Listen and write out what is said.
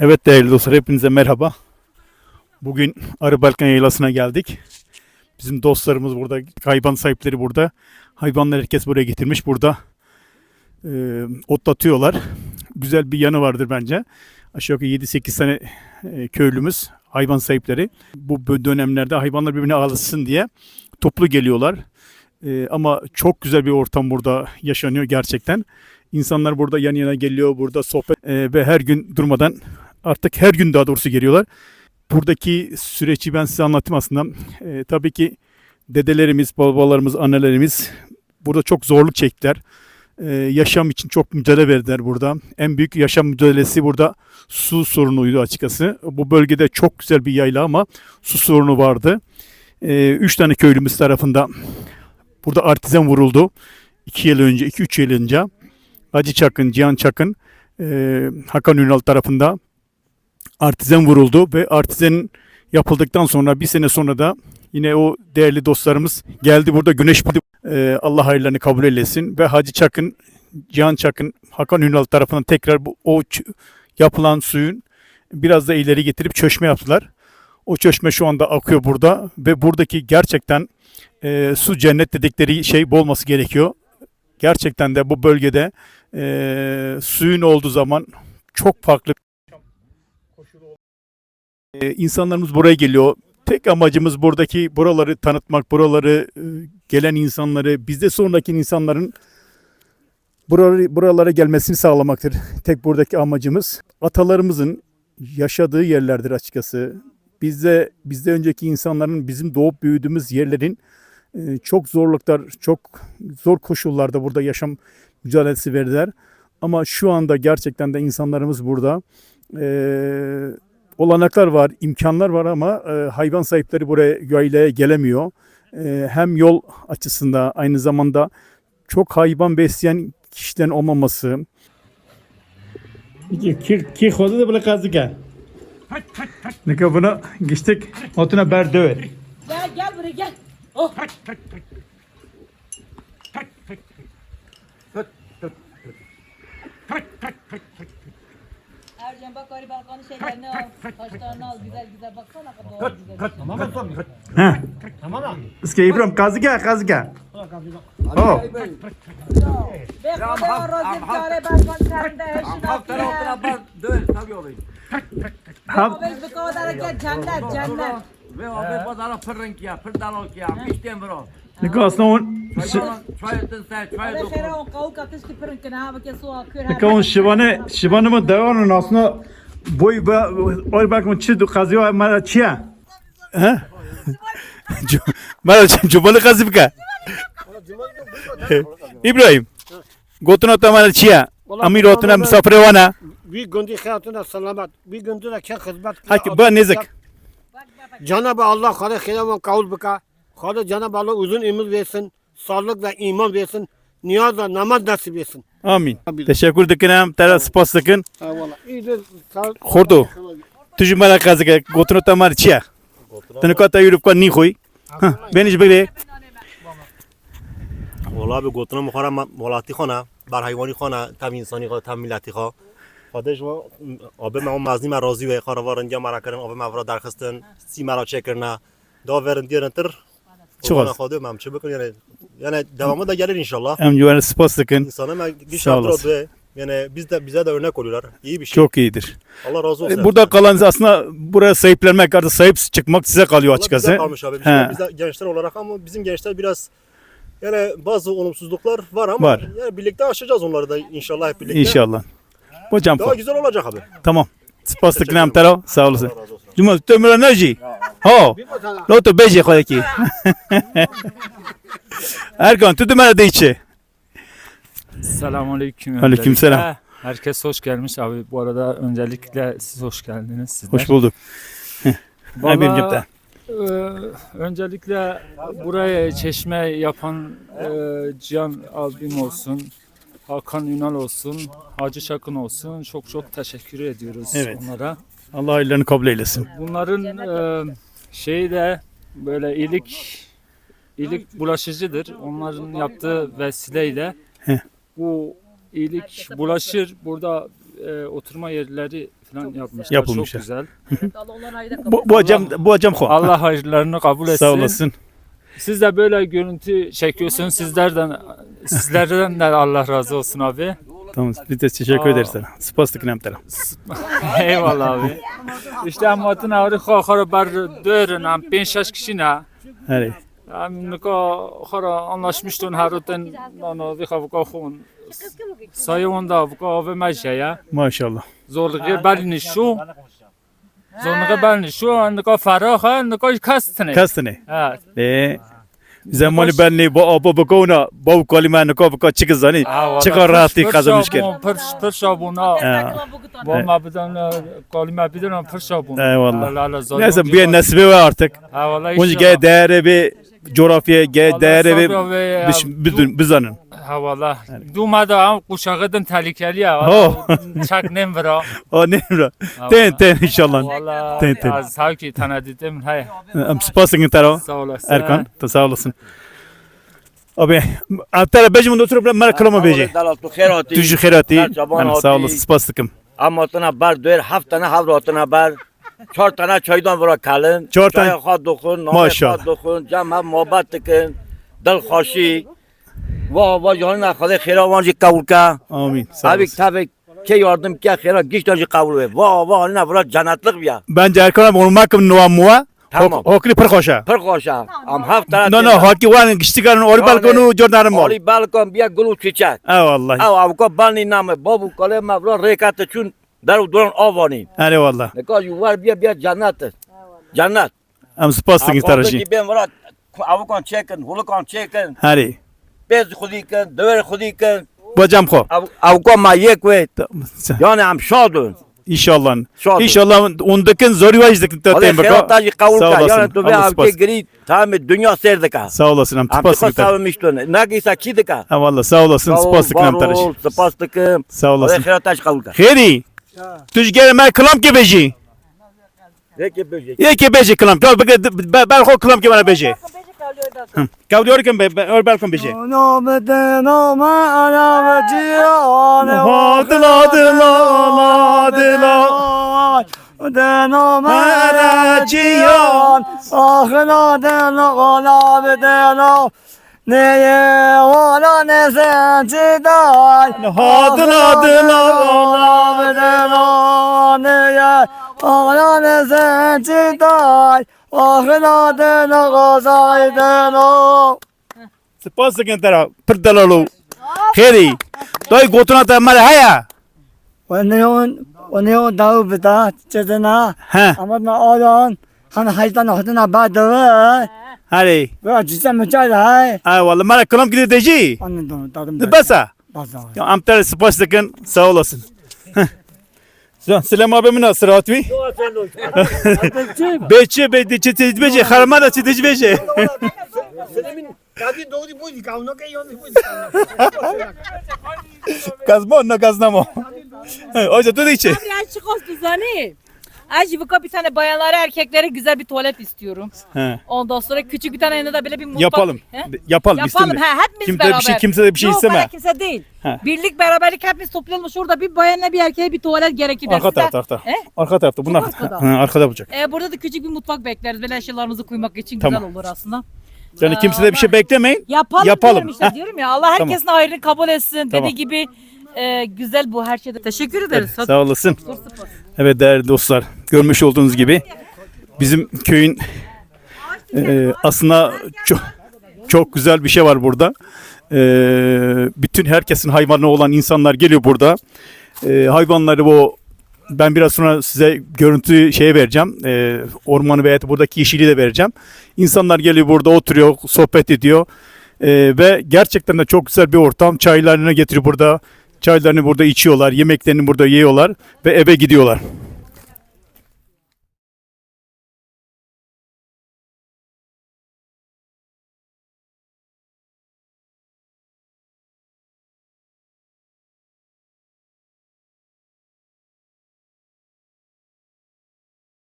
Evet değerli dostlar hepinize merhaba. Bugün Arı Balkan Yaylası'na geldik. Bizim dostlarımız burada, hayvan sahipleri burada. Hayvanlar herkes buraya getirmiş. Burada e, otlatıyorlar. Güzel bir yanı vardır bence. Aşağı yukarı 7-8 tane e, köylümüz, hayvan sahipleri. Bu dönemlerde hayvanlar birbirine alışsın diye toplu geliyorlar. E, ama çok güzel bir ortam burada yaşanıyor gerçekten. İnsanlar burada yan yana geliyor, burada sohbet e, ve her gün durmadan artık her gün daha doğrusu geliyorlar. Buradaki süreci ben size anlatayım aslında. E, tabii ki dedelerimiz, babalarımız, annelerimiz burada çok zorluk çektiler. E, yaşam için çok mücadele verdiler burada. En büyük yaşam mücadelesi burada su sorunuydu açıkçası. Bu bölgede çok güzel bir yayla ama su sorunu vardı. E, üç tane köylümüz tarafından burada artizan vuruldu. 2 yıl önce, 2-3 yıl önce. Hacı Çakın, Cihan Çakın, e, Hakan Ünal tarafında artizan vuruldu ve artizan yapıldıktan sonra bir sene sonra da yine o değerli dostlarımız geldi burada güneş buldu. E, Allah hayırlarını kabul eylesin ve Hacı Çakın, Cihan Çakın, Hakan Ünal tarafından tekrar bu, o yapılan suyun biraz da ileri getirip çeşme yaptılar. O çeşme şu anda akıyor burada ve buradaki gerçekten e, su cennet dedikleri şey olması gerekiyor. Gerçekten de bu bölgede e, suyun olduğu zaman çok farklı e, insanlarımız buraya geliyor. Tek amacımız buradaki buraları tanıtmak, buraları e, gelen insanları, bizde sonraki insanların buraları, buralara gelmesini sağlamaktır. Tek buradaki amacımız atalarımızın yaşadığı yerlerdir açıkçası. Bizde bizde önceki insanların bizim doğup büyüdüğümüz yerlerin e, çok zorluklar, çok zor koşullarda burada yaşam mücadelesi verdiler. Ama şu anda gerçekten de insanlarımız burada. Ee, olanaklar var, imkanlar var ama e, hayvan sahipleri buraya yaylaya gelemiyor. E, hem yol açısından aynı zamanda çok hayvan besleyen kişilerin olmaması. Ki, ki kodu da böyle kazık ya. Ne kadar bunu geçtik. Otuna ber döver. Gel gel buraya gel. Oh. Ercan bak arı balkanı şeylerini al. Taşlarını al güzel güzel baksana kadar güzel. Iske İbrahim kazık ya kazık ya. Oh. Ve kadar rozet kare balkan serinde eşin Haftara akıyor. otura bar döl tabii olayım. Abi bu kadar gel cennet cennet. Ve abi bazara pırrınk ya, pır dalok ya, su akıyor. ne kadar on şivanı şivanı mı devanın aslında boy ba oy bak mı çiğ kazıyor mara çiğ. He? Mara cumalı kazıp ka. İbrahim. Gotun otamara çiğ. Amir otuna misafir wana. bir gündü hayatına selamet, bir gündü de ke hizmet Haki ba nezik. Cenab-ı Allah kada hilavan kavul bika. Kada Cenab-ı Allah uzun ömür versin, sağlık ve iman versin, niyaz ve namaz nasip etsin. Amin. Teşekkür dikim. Tera spas dikin. Eyvallah. İyidir. Khordo. Tuju mara kazık gotun otamara çiğ. Tene kata yürüp ka ni koy. Beniş böyle. والا به گوتنا مخورم مولاتی خانه بر حیوانی خانه تم انسانی خانه تم ملتی خانه خودش و آب ما مزنی من راضی و خانه وارن یا مرا کردن آب ما ورا درخستن سی مرا چه کردن دا ورن دیرن تر Çok az. Xadim hem çubuk yani yani devamı da gelir inşallah. Hem güvenli spas dıkın. İnsanım bir şey yaptırdı. Yani biz de bize de örnek oluyorlar. İyi bir şey. Çok iyidir. Allah razı olsun. E, burada yani. kalan aslında buraya sahiplenmek artık sahip çıkmak size kalıyor açıkçası. Bize kalmış abi. He. Biz de gençler olarak ama bizim gençler biraz yani bazı olumsuzluklar var ama var. Yani birlikte aşacağız onları da inşallah hep birlikte. İnşallah. Hocam. Daha güzel olacak abi. Tamam. Spastik nam taro. Sağ olasın. Cuma tömür enerji. Ho. Loto beje koyaki. Erkan tutum ara içi. Selamünaleyküm. Aleykümselam. öncelikle. Herkes hoş gelmiş abi. Bu arada öncelikle siz hoş geldiniz. Sizler. Hoş bulduk. Cepte. e, öncelikle buraya çeşme yapan e, Cihan abim olsun, Hakan Ünal olsun, Hacı Çakın olsun. Çok çok teşekkür ediyoruz Evet. onlara. Allah hayırlarını kabul eylesin. Bunların e, şeyi de böyle iyilik iyilik bulaşıcıdır. Onların yaptığı vesileyle Heh. bu iyilik bulaşır. Burada e, oturma yerleri falan yapmışlar. Yapılmış ya. Çok güzel. Bu, bu hocam bu hocam ho. Allah hayırlarını kabul etsin. Sağ olasın. Siz de böyle görüntü çekiyorsunuz. Sizlerden sizlerden de Allah razı olsun abi. Tamam. De teşekkür Aa. ederiz sana. Spastik nemtera. Eyvallah abi. İşte amatın ağrı khara bar dörün am 5-6 kişi ne? Hadi. Am niko khara anlaşmıştın haruten ano vi khavka khun. Sayı onda bu kahve meşaya. Maşallah. Zorluğu belini şu. Zorluğu belini şu. Niko faraha niko kastne. Kastane. Evet. E zamanı benli bu abu bu kona bu kalimanı ko bu çıkızani. Çıkar rahatı kazanmışken. Pır pır şabuna. Ha. Bu mabdan kalime bidon pır şabuna. Eyvallah. Neyse bir nasibi var artık. Ha vallahi. Bunca gel değeri bir coğrafya gel değeri bir biz bizanın. Ha valla. Dumada am kuşağıdan tehlikeli ya. Oh. Çak nem vira. O ne bro? Ten ten inşallah. Valla. Ten, ten. Az savki tanıdım. Hay. Am spasing taro. Sağ olasın. Erkan, da sağ olasın. Abi, antara beji mun oturup mara kalama beji. Tüjü Ana sağ olasın, spastıkım. Amma tana bar dör haftana havratına bar. Çor tane çaydan vura kalın. Çor tane- Çaya xad dokun, Maşallah. Cem hem muhabbet dikin. Dil Va va canına xade xiravan ji kabul ka. Amin. Sağ Abi tabi ke yardım ke xira giş ji kabul ve. Va va ne vura cennetlik ya. Bence Erkan abi onu makım nuva muva. Tamam. Hokli pır koşa. Pır xoşa. Am haftana. No no, haki wan giştikarın ori balkonu jordanım ol. Oli balkon biya gulu çiçek. Ha vallahi. Av avko balni name babu kale mavra rekatı çün daru duran avani. Hadi vallahi. Ne kadar yuvar biya biya cennet. Cennet. Am spastık tarajı. Ben vara avukon çekin, hulukon çekin, Hadi. Bez xudikin, döver xudikin. Bacam ko. Avukon ma yek ve yani am şadun. İnşallah. Şadun. İnşallah ondakin zor vajdık da Hadi tem xerat taji kavul Sağ ka. olasın. Yani tu be Allah avke gri tamam dünya serdika. Sağ olasın am Am spastık tıkı tar. savmıştun. Nagisa çidika. Ha vallahi sağ olasın spastık nam tarajı. Spastıkım. Sağ olasın. xerat taji kavul ka. Heri. Tuj gel mer kılam ke beji. Peki böyle. Ye ke beji kılam. Kal bak ben ho kılam ke bana beji. Gaudior kan be or balkan beje. No me de ma ala ve ciane. Ha de la de la la de la. De no ma ala cian. Ah la de la la de la. Neye ola ne zenci dal Hadın adın Allah Neye ola ne zenci dal واهرنا دينا غازايدنا سباسك انت بردلالو آه. خيري توي غوتنا تمر هيا ونيون ونيون داو بدا تدنا امرنا اولان هن هيتنا هدنا بعد هاري وجزا مجال هاي اي والله ما كلام كده تجي بس بس ام ترى سباسك سولسن جان سلام آبی من است راحت می بچه به دیچه تیج بچه خرما را چی دیج بچه کازمان نه کازنامو آیا تو دیچه؟ Ajivuk'a bir tane bayanlara erkeklere güzel bir tuvalet istiyorum. He. Ondan sonra küçük bir tane yanında böyle bir mutfak. Yapalım. He? Yapalım. Yapalım. istemiyorum. He, hepimiz kimse beraber. Bir şey, kimse de bir şey Yok, isteme. Yok kimse değil. He. Birlik beraberlik hepimiz toplayalım. Şurada bir bayanla bir erkeğe bir tuvalet gerekir. Arka tarafta. Arka, He? arka tarafta. Bunun arka, arkada. Hı, arkada olacak. E, burada da küçük bir mutfak bekleriz. Böyle eşyalarımızı koymak için tamam. güzel olur aslında. Yani kimse de bir şey beklemeyin. Yapalım, yapalım. işte diyorum ya. Allah herkesin tamam. hayrını kabul etsin. Tamam. Dediği gibi e, güzel bu her şeyde. Teşekkür ederiz. Sağ olasın. Evet değerli dostlar. Görmüş olduğunuz gibi bizim köyün e, aslında çok, çok güzel bir şey var burada. E, bütün herkesin hayvanı olan insanlar geliyor burada. E, hayvanları bu ben biraz sonra size görüntü şeye vereceğim. E, ormanı veya buradaki yeşili de vereceğim. İnsanlar geliyor burada oturuyor, sohbet ediyor. E, ve gerçekten de çok güzel bir ortam. Çaylarını getiriyor burada. Çaylarını burada içiyorlar, yemeklerini burada yiyorlar ve eve gidiyorlar.